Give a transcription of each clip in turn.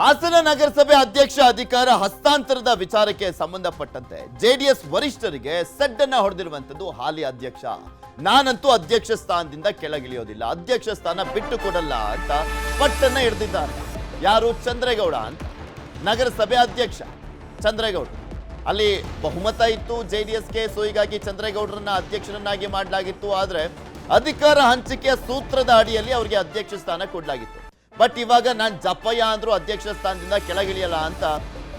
ಹಾಸನ ನಗರಸಭೆ ಅಧ್ಯಕ್ಷ ಅಧಿಕಾರ ಹಸ್ತಾಂತರದ ವಿಚಾರಕ್ಕೆ ಸಂಬಂಧಪಟ್ಟಂತೆ ಜೆಡಿಎಸ್ ವರಿಷ್ಠರಿಗೆ ಸೆಡ್ಡನ್ನ ಹೊಡೆದಿರುವಂತದ್ದು ಹಾಲಿ ಅಧ್ಯಕ್ಷ. ನಾನಂತೂ ಅಧ್ಯಕ್ಷ ಸ್ಥಾನದಿಂದ ಕೆಳಗಿಳಿಯೋದಿಲ್ಲ. ಅಧ್ಯಕ್ಷ ಸ್ಥಾನ ಬಿಟ್ಟು ಕೊಡಲ್ಲ ಅಂತ ಪಟ್ಟನ್ನ ಹಿಡಿದಿದ್ದಾರೆ. ಯಾರು? ಚಂದ್ರೇಗೌಡ ಅಂತ. ನಗರಸಭೆ ಅಧ್ಯಕ್ಷ ಚಂದ್ರೇಗೌಡ. ಅಲ್ಲಿ ಬಹುಮತ ಇತ್ತು ಜೆಡಿಎಸ್ಗೆ, ಸೊ ಹೀಗಾಗಿ ಚಂದ್ರೇಗೌಡರನ್ನ ಅಧ್ಯಕ್ಷರನ್ನಾಗಿ ಮಾಡಲಾಗಿತ್ತು. ಆದ್ರೆ ಅಧಿಕಾರ ಹಂಚಿಕೆಯ ಸೂತ್ರದ ಅಡಿಯಲ್ಲಿ ಅವರಿಗೆ ಅಧ್ಯಕ್ಷ ಸ್ಥಾನ ಕೊಡಲಾಗಿತ್ತು. ಬಟ್ ಇವಾಗ ನಾನು ಜಪ್ಪಯ್ಯ ಅಂದ್ರೂ ಅಧ್ಯಕ್ಷ ಸ್ಥಾನದಿಂದ ಕೆಳಗಿಳಿಯಲ್ಲ ಅಂತ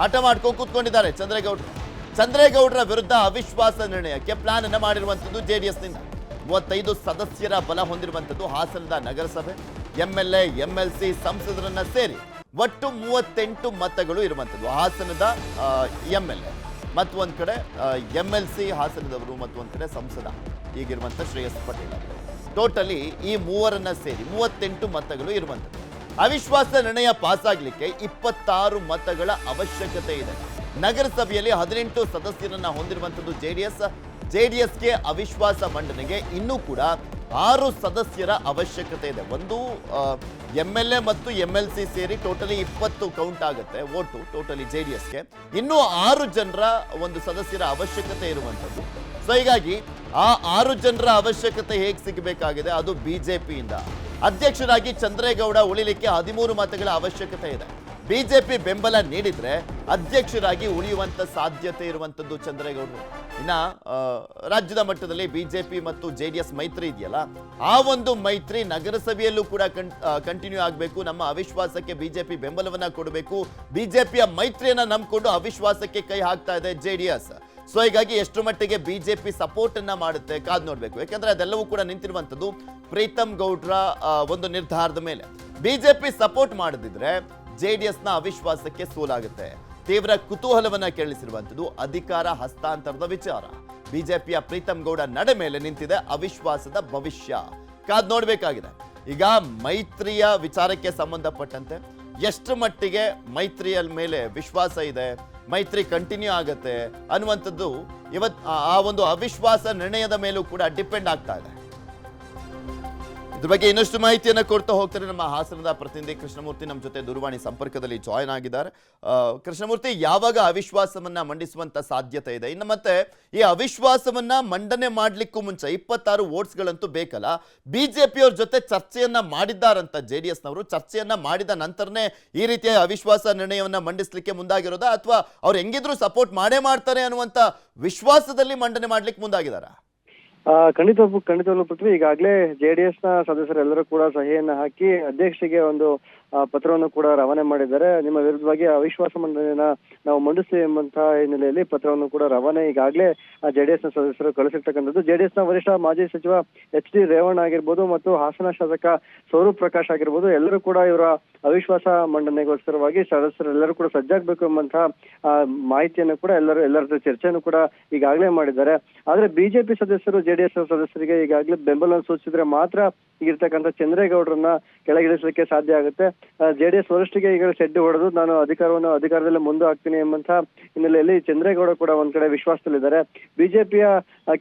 ಹಠ ಮಾಡ್ಕೊಂಡು ಕೂತ್ಕೊಂಡಿದ್ದಾರೆ ಚಂದ್ರೇಗೌಡರು. ಚಂದ್ರೇಗೌಡರ ವಿರುದ್ಧ ಅವಿಶ್ವಾಸ ನಿರ್ಣಯಕ್ಕೆ ಪ್ಲಾನ್ ಮಾಡಿರುವಂಥದ್ದು ಮಾಡಿರುವಂತದ್ದು ಡಿ ನಿಂದ ಮೂವತ್ತೈದು ಸದಸ್ಯರ ಬಲ ಹೊಂದಿರುವಂತದ್ದು ಹಾಸನದ ನಗರಸಭೆ M L A M L C ಸಂಸದರನ್ನ ಸೇರಿ ಒಟ್ಟು ಮೂವತ್ತೆಂಟು ಮತಗಳು ಇರುವಂತದ್ದು ಹಾಸನದ ಎಂ ಎಲ್ ಮತ್ತು ಮತ್ತೊಂದು ಕಡೆ ಎಂ ಎಲ್ ಸಿ ಹಾಸನದವರು ಮತ್ತು ಒಂದ್ ಕಡೆ ಸಂಸದ ಈಗಿರುವಂತ ಶ್ರೇಯಸ್ ಪಟೇಲ್ ಟೋಟಲಿ ಈ ಮೂವರನ್ನ ಸೇರಿ ಮೂವತ್ತೆಂಟು ಮತಗಳು ಇರುವಂತದ್ದು ಅವಿಶ್ವಾಸ ನಿರ್ಣಯ ಪಾಸ್ ಆಗ್ಲಿಕ್ಕೆ ಇಪ್ಪತ್ತಾರು ಮತಗಳ ಅವಶ್ಯಕತೆ ಇದೆ. ನಗರಸಭೆಯಲ್ಲಿ ಹದಿನೆಂಟು ಸದಸ್ಯರನ್ನ ಹೊಂದಿರುವಂತದ್ದು ಜೆಡಿಎಸ್. ಜೆಡಿಎಸ್ಗೆ ಅವಿಶ್ವಾಸ ಮಂಡನೆಗೆ ಇನ್ನೂ ಕೂಡ ಆರು ಸದಸ್ಯರ ಅವಶ್ಯಕತೆ ಇದೆ. ಒಂದು ಎಂ ಎಲ್ ಎ ಮತ್ತು ಎಂ ಎಲ್ ಸಿ ಸೇರಿ ಟೋಟಲಿ ಇಪ್ಪತ್ತು ಕೌಂಟ್ ಆಗುತ್ತೆ ಓಟು ಟೋಟಲಿ ಜೆ ಡಿ ಎಸ್ಗೆ ಇನ್ನೂ ಆರು ಜನರ ಒಂದು ಸದಸ್ಯರ ಅವಶ್ಯಕತೆ ಇರುವಂಥದ್ದು. ಸೊ, ಹೀಗಾಗಿ ಆ ಆರು ಜನರ ಅವಶ್ಯಕತೆ ಹೇಗೆ ಸಿಗಬೇಕಾಗಿದೆ? ಅದು ಬಿಜೆಪಿಯಿಂದ. ಅಧ್ಯಕ್ಷರಾಗಿ ಚಂದ್ರೇಗೌಡ ಉಳಿಲಿಕ್ಕೆ ಹದಿಮೂರು ಮತಗಳ ಅವಶ್ಯಕತೆ ಇದೆ. ಬಿಜೆಪಿ ಬೆಂಬಲ ನೀಡಿದ್ರೆ ಅಧ್ಯಕ್ಷರಾಗಿ ಉಳಿಯುವಂತ ಸಾಧ್ಯತೆ ಇರುವಂತದ್ದು ಚಂದ್ರೇಗೌಡರು. ಇನ್ನ ರಾಜ್ಯದ ಮಟ್ಟದಲ್ಲಿ ಬಿಜೆಪಿ ಮತ್ತು ಜೆ ಡಿ ಎಸ್ ಮೈತ್ರಿ ಇದೆಯಲ್ಲ, ಆ ಒಂದು ಮೈತ್ರಿ ನಗರಸಭೆಯಲ್ಲೂ ಕೂಡ ಕಂಟಿನ್ಯೂ ಆಗಬೇಕು. ನಮ್ಮ ಅವಿಶ್ವಾಸಕ್ಕೆ ಬಿಜೆಪಿ ಬೆಂಬಲವನ್ನ ಕೊಡಬೇಕು. ಬಿಜೆಪಿಯ ಮೈತ್ರಿಯನ್ನ ನಂಬಿಕೊಂಡು ಅವಿಶ್ವಾಸಕ್ಕೆ ಕೈ ಹಾಕ್ತಾ ಇದೆ ಜೆ ಸೊ ಹೀಗಾಗಿ ಎಷ್ಟು ಮಟ್ಟಿಗೆ ಬಿಜೆಪಿ ಸಪೋರ್ಟ್ ಅನ್ನ ಮಾಡುತ್ತೆ ಕಾದ್ ನೋಡ್ಬೇಕು. ಯಾಕಂದ್ರೆ ಅದೆಲ್ಲವೂ ಕೂಡ ನಿಂತಿರುವಂತದ್ದು ಪ್ರೀತಮ್ ಗೌಡ್ರ ಒಂದು ನಿರ್ಧಾರದ ಮೇಲೆ. ಬಿಜೆಪಿ ಸಪೋರ್ಟ್ ಮಾಡದಿದ್ರೆ ಜೆಡಿಎಸ್ನ ಅವಿಶ್ವಾಸಕ್ಕೆ ಸೋಲಾಗುತ್ತೆ. ತೀವ್ರ ಕುತೂಹಲವನ್ನ ಕೇಳಿಸಿರುವಂತದ್ದು ಅಧಿಕಾರ, ಹಸ್ತಾಂತರದ ವಿಚಾರ. ಬಿಜೆಪಿಯ ಪ್ರೀತಮ್ ಗೌಡ ನಡೆ ಮೇಲೆ ನಿಂತಿದೆ ಅವಿಶ್ವಾಸದ ಭವಿಷ್ಯ. ಕಾದ್ ನೋಡ್ಬೇಕಾಗಿದೆ. ಈಗ ಮೈತ್ರಿಯ ವಿಚಾರಕ್ಕೆ ಸಂಬಂಧಪಟ್ಟಂತೆ ಎಷ್ಟು ಮಟ್ಟಿಗೆ ಮೈತ್ರಿಯ ಮೇಲೆ ವಿಶ್ವಾಸ ಇದೆ? ಮೈತ್ರಿ ಕಂಟಿನ್ಯೂ ಆಗುತ್ತೆ ಅನ್ನುವಂಥದ್ದು ಇವತ್ತು ಆ- ಒಂದು ಅವಿಶ್ವಾಸ ನಿರ್ಣಯದ ಮೇಲೂ ಕೂಡ ಡಿಪೆಂಡ್ ಆಗ್ತಾ ಇದೆ. ಇದ್ರ ಬಗ್ಗೆ ಇನ್ನಷ್ಟು ಮಾಹಿತಿಯನ್ನು ಕೊಡ್ತಾ ಹೋಗ್ತಾರೆ ನಮ್ಮ ಹಾಸನದ ಪ್ರತಿನಿಧಿ ಕೃಷ್ಣಮೂರ್ತಿ ನಮ್ಮ ಜೊತೆ ದೂರವಾಣಿ ಸಂಪರ್ಕದಲ್ಲಿ ಜಾಯ್ನ್ ಆಗಿದ್ದಾರೆ. ಕೃಷ್ಣಮೂರ್ತಿ, ಯಾವಾಗ ಅವಿಶ್ವಾಸವನ್ನ ಮಂಡಿಸುವಂತ ಸಾಧ್ಯತೆ ಇದೆ? ಇನ್ನು ಮತ್ತೆ, ಈ ಅವಿಶ್ವಾಸವನ್ನ ಮಂಡನೆ ಮಾಡ್ಲಿಕ್ಕೂ ಮುಂಚೆ ಇಪ್ಪತ್ತಾರು ವೋಟ್ಸ್ಗಳಂತೂ ಬೇಕಲ್ಲ, ಬಿಜೆಪಿಯವ್ರ ಜೊತೆ ಚರ್ಚೆಯನ್ನ ಮಾಡಿದ್ದಾರಂತ ಜೆ ಡಿ ಎಸ್ನವರು. ಚರ್ಚೆಯನ್ನ ಮಾಡಿದ ನಂತರನೇ ಈ ರೀತಿಯ ಅವಿಶ್ವಾಸ ನಿರ್ಣಯವನ್ನ ಮಂಡಿಸ್ಲಿಕ್ಕೆ ಮುಂದಾಗಿರೋದಾ? ಅಥವಾ ಅವ್ರು ಹೆಂಗಿದ್ರು ಸಪೋರ್ಟ್ ಮಾಡೇ ಮಾಡ್ತಾರೆ ಅನ್ನುವಂತ ವಿಶ್ವಾಸದಲ್ಲಿ ಮಂಡನೆ ಮಾಡ್ಲಿಕ್ಕೆ ಮುಂದಾಗಿದಾರಾ ಖಂಡಿತ ಖಂಡಿತವಾಗ್ಲೂ ಪೃಥ್ವಿ, ಈಗಾಗಲೇ ಜೆಡಿಎಸ್ನ ಸದಸ್ಯರೆಲ್ಲರೂ ಕೂಡ ಸಹಿಯನ್ನ ಹಾಕಿ ಅಧ್ಯಕ್ಷರಿಗೆ ಒಂದು ಪತ್ರವನ್ನು ಕೂಡ ರವಾನೆ ಮಾಡಿದ್ದಾರೆ. ನಿಮ್ಮ ವಿರುದ್ಧವಾಗಿ ಅವಿಶ್ವಾಸ ಮಂಡನೆಯನ್ನ ನಾವು ಮಂಡಿಸ್ತೀವಿ ಎಂಬಂತಹ ಹಿನ್ನೆಲೆಯಲ್ಲಿ ಪತ್ರವನ್ನು ಕೂಡ ರವಾನೆ ಈಗಾಗಲೇ ಜೆಡಿಎಸ್ನ ಸದಸ್ಯರು ಕಳಿಸಿರ್ತಕ್ಕಂಥದ್ದು. ನ ವರಿಷ್ಠ ಮಾಜಿ ಸಚಿವ ಎಚ್ ಡಿ ರೇವಣ್ಣ ಆಗಿರ್ಬೋದು ಮತ್ತು ಹಾಸನ ಶಾಸಕ ಸ್ವರೂಪ್ ಪ್ರಕಾಶ್ ಆಗಿರ್ಬೋದು, ಎಲ್ಲರೂ ಕೂಡ ಇವರ ಅವಿಶ್ವಾಸ ಮಂಡನೆಗೋಸ್ಕರವಾಗಿ ಸದಸ್ಯರೆಲ್ಲರೂ ಕೂಡ ಸಜ್ಜಾಗಬೇಕು ಎಂಬಂತಹ ಮಾಹಿತಿಯನ್ನು ಕೂಡ ಎಲ್ಲರೂ ಎಲ್ಲರ ಚರ್ಚೆಯನ್ನು ಕೂಡ ಈಗಾಗಲೇ ಮಾಡಿದ್ದಾರೆ. ಆದ್ರೆ ಬಿಜೆಪಿ ಸದಸ್ಯರು ಜೆಡಿಎಸ್ ಸದಸ್ಯರಿಗೆ ಈಗಾಗಲೇ ಬೆಂಬಲ ಸೂಚಿಸಿದ್ರೆ ಮಾತ್ರ ಈಗಿರ್ತಕ್ಕಂಥ ಚಂದ್ರೇಗೌಡರನ್ನ ಕೆಳಗಿಳಿಸಲಿಕ್ಕೆ ಸಾಧ್ಯ ಆಗುತ್ತೆ. ಜೆಡಿಎಸ್ ವರಿಷ್ಠರಿಗೆ ಈಗ ಶೆಡ್ ಹೊಡೆದು ನಾನು ಅಧಿಕಾರವನ್ನು ಅಧಿಕಾರದಲ್ಲಿ ಮುಂದೆ ಹಾಕ್ತೀನಿ ಎಂಬಂತಹ ಹಿನ್ನೆಲೆಯಲ್ಲಿ ಚಂದ್ರೇಗೌಡ ಕೂಡ ಒಂದ್ ಕಡೆ ವಿಶ್ವಾಸದಲ್ಲಿದ್ದಾರೆ. ಬಿಜೆಪಿಯ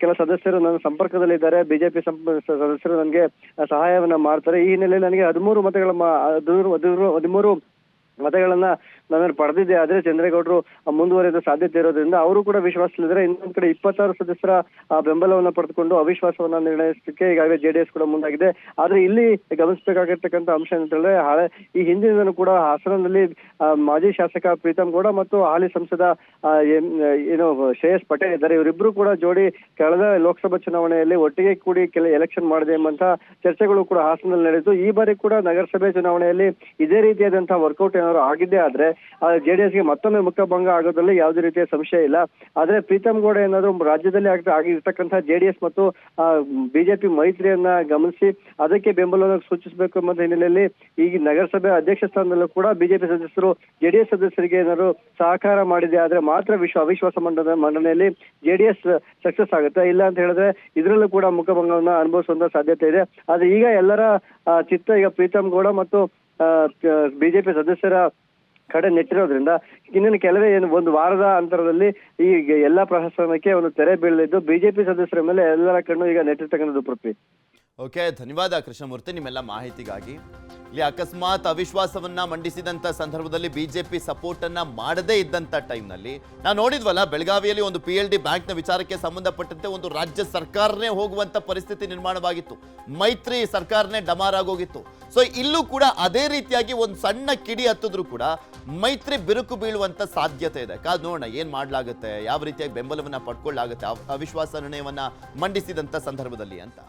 ಕೆಲ ಸದಸ್ಯರು ನನ್ನ ಸಂಪರ್ಕದಲ್ಲಿದ್ದಾರೆ. ಬಿಜೆಪಿ ಸದಸ್ಯರು ನನಗೆ ಸಹಾಯವನ್ನ ಮಾಡ್ತಾರೆ. ಈ ಹಿನ್ನೆಲೆಯಲ್ಲಿ ನನಗೆ ಹದಿಮೂರು ಮತಗಳ ಹದಿಮೂರು ಮತಗಳನ್ನ ನಾನು ಪಡೆದಿದ್ದೆ ಆದ್ರೆ ಚಂದ್ರೇಗೌಡರು ಮುಂದುವರಿದ ಸಾಧ್ಯತೆ ಇರೋದ್ರಿಂದ ಅವರು ಕೂಡ ವಿಶ್ವಾಸದಲ್ಲಿದ್ದಾರೆ. ಇನ್ನೊಂದ್ ಕಡೆ ಇಪ್ಪತ್ತಾರು ಸದಸ್ಯರ ಬೆಂಬಲವನ್ನ ಪಡೆದುಕೊಂಡು ಅವಿಶ್ವಾಸವನ್ನ ನಿರ್ಣಯಿಸಲಿಕ್ಕೆ ಈಗಾಗಲೇ ಜೆಡಿಎಸ್ ಕೂಡ ಮುಂದಾಗಿದೆ. ಆದ್ರೆ ಇಲ್ಲಿ ಗಮನಿಸಬೇಕಾಗಿರ್ತಕ್ಕಂಥ ಅಂಶ ಏನಂತಂದ್ರೆ ಹಳೆ, ಈ ಹಿಂದಿನಿಂದಲೂ ಕೂಡ ಹಾಸನದಲ್ಲಿ ಮಾಜಿ ಶಾಸಕ ಪ್ರೀತಮ್ ಗೌಡ ಮತ್ತು ಹಾಲಿ ಸಂಸದ ಏನು, ಶ್ರೇಯಸ್ ಪಟೇಲ್ ಇದ್ದಾರೆ. ಇವರಿಬ್ರು ಕೂಡ ಜೋಡಿ ಕಳೆದ ಲೋಕಸಭಾ ಚುನಾವಣೆಯಲ್ಲಿ ಒಟ್ಟಿಗೆ ಕೂಡಿ ಕೆಲ ಎಲೆಕ್ಷನ್ ಮಾಡಿದೆ ಎಂಬಂತ ಚರ್ಚೆಗಳು ಕೂಡ ಹಾಸನದಲ್ಲಿ ನಡೆಯಿತು ಈ ಬಾರಿ ಕೂಡ ನಗರಸಭೆ ಚುನಾವಣೆಯಲ್ಲಿ ಇದೇ ರೀತಿಯಾದಂತಹ ವರ್ಕೌಟ್ ಏನಾದ್ರು ಆಗಿದ್ದೇ ಆದ್ರೆ ಜೆಡಿಎಸ್ಗೆ ಮತ್ತೊಮ್ಮೆ ಮುಖಭಂಗ ಆಗೋದ್ರಲ್ಲಿ ಯಾವುದೇ ರೀತಿಯ ಸಂಶಯ ಇಲ್ಲ. ಆದ್ರೆ ಪ್ರೀತಮ್ ಗೌಡ ಏನಾದ್ರು ರಾಜ್ಯದಲ್ಲಿ ಆಗ್ತಾ ಡಿ ಎಸ್ ಮತ್ತು ಬಿಜೆಪಿ ಮೈತ್ರಿಯನ್ನ ಗಮನಿಸಿ, ಅದಕ್ಕೆ ಬೆಂಬಲವನ್ನು ಸೂಚಿಸಬೇಕು ಎಂಬ ಹಿನ್ನೆಲೆಯಲ್ಲಿ ಈ ನಗರಸಭೆ ಅಧ್ಯಕ್ಷ ಸ್ಥಾನದಲ್ಲೂ ಕೂಡ ಬಿಜೆಪಿ ಸದಸ್ಯರು ಜೆಡಿಎಸ್ ಸದಸ್ಯರಿಗೆ ಏನಾದ್ರು ಸಹಕಾರ ಮಾಡಿದೆ ಆದ್ರೆ ಮಾತ್ರ ವಿಶ್ವ, ಅವಿಶ್ವಾಸ ಮಂಡನೆ ಮಂಡನೆಯಲ್ಲಿ ಜೆಡಿಎಸ್ ಸಕ್ಸಸ್ ಆಗುತ್ತೆ ಇಲ್ಲ ಅಂತ ಹೇಳಿದ್ರೆ ಇದರಲ್ಲೂ ಕೂಡ ಮುಖಭಂಗವನ್ನ ಅನುಭವಿಸುವಂತ ಸಾಧ್ಯತೆ ಇದೆ. ಆದ್ರೆ ಈಗ ಎಲ್ಲರ ಚಿತ್ತ ಈಗ ಪ್ರೀತಮ್ ಗೌಡ ಮತ್ತು ಬಿಜೆಪಿ ಸದಸ್ಯರ ಕಡೆ ನೆಟ್ಟಿರೋದ್ರಿಂದ ಇನ್ನೇನು ಕೆಲವೇ ಏನು ಒಂದು ವಾರದ ಅಂತರದಲ್ಲಿ ಈ ಎಲ್ಲಾ ಪ್ರಹಸನಕ್ಕೆ ಒಂದು ತೆರೆ ಬೀಳಲಿದ್ದು ಬಿಜೆಪಿ ಸದಸ್ಯರ ಮೇಲೆ ಎಲ್ಲರ ಕಣ್ಣು ಈಗ ನೆಟ್ಟಿರ್ತಕ್ಕಂಥದ್ದು ಪೃಥ್ವಿ. ಓಕೆ ಧನ್ಯವಾದ ಕೃಷ್ಣಮೂರ್ತಿ ನಿಮ್ಮೆಲ್ಲ ಮಾಹಿತಿಗಾಗಿ. ಇಲ್ಲಿ ಅಕಸ್ಮಾತ್ ಅವಿಶ್ವಾಸವನ್ನ ಮಂಡಿಸಿದಂಥ ಸಂದರ್ಭದಲ್ಲಿ ಬಿಜೆಪಿ ಸಪೋರ್ಟ್ ಅನ್ನ ಮಾಡದೇ ಇದ್ದಂಥ ಟೈಮ್ನಲ್ಲಿ ನಾವು ನೋಡಿದ್ವಲ್ಲ, ಬೆಳಗಾವಿಯಲ್ಲಿ ಒಂದು ಪಿ ಎಲ್ ಡಿ ಬ್ಯಾಂಕ್ನ ವಿಚಾರಕ್ಕೆ ಸಂಬಂಧಪಟ್ಟಂತೆ ಒಂದು ರಾಜ್ಯ ಸರ್ಕಾರನೇ ಹೋಗುವಂಥ ಪರಿಸ್ಥಿತಿ ನಿರ್ಮಾಣವಾಗಿತ್ತು. ಮೈತ್ರಿ ಸರ್ಕಾರನೇ ಡಮಾರ್ ಆಗೋಗಿತ್ತು ಸೊ ಇಲ್ಲೂ ಕೂಡ ಅದೇ ರೀತಿಯಾಗಿ ಒಂದು ಸಣ್ಣ ಕಿಡಿ ಹತ್ತಿದ್ರು ಕೂಡ ಮೈತ್ರಿ ಬಿರುಕು ಬೀಳುವಂಥ ಸಾಧ್ಯತೆ ಇದೆ. ಕಾದು ನೋಡೋಣ, ಏನು ಮಾಡ್ಲಾಗುತ್ತೆ, ಯಾವ ರೀತಿಯಾಗಿ ಬೆಂಬಲವನ್ನ ಪಡ್ಕೊಳ್ಳಾಗುತ್ತೆ, ಅವ್- ಅವಿಶ್ವಾಸ ನಿರ್ಣಯವನ್ನ ಮಂಡಿಸಿದಂತ ಸಂದರ್ಭದಲ್ಲಿ ಅಂತ.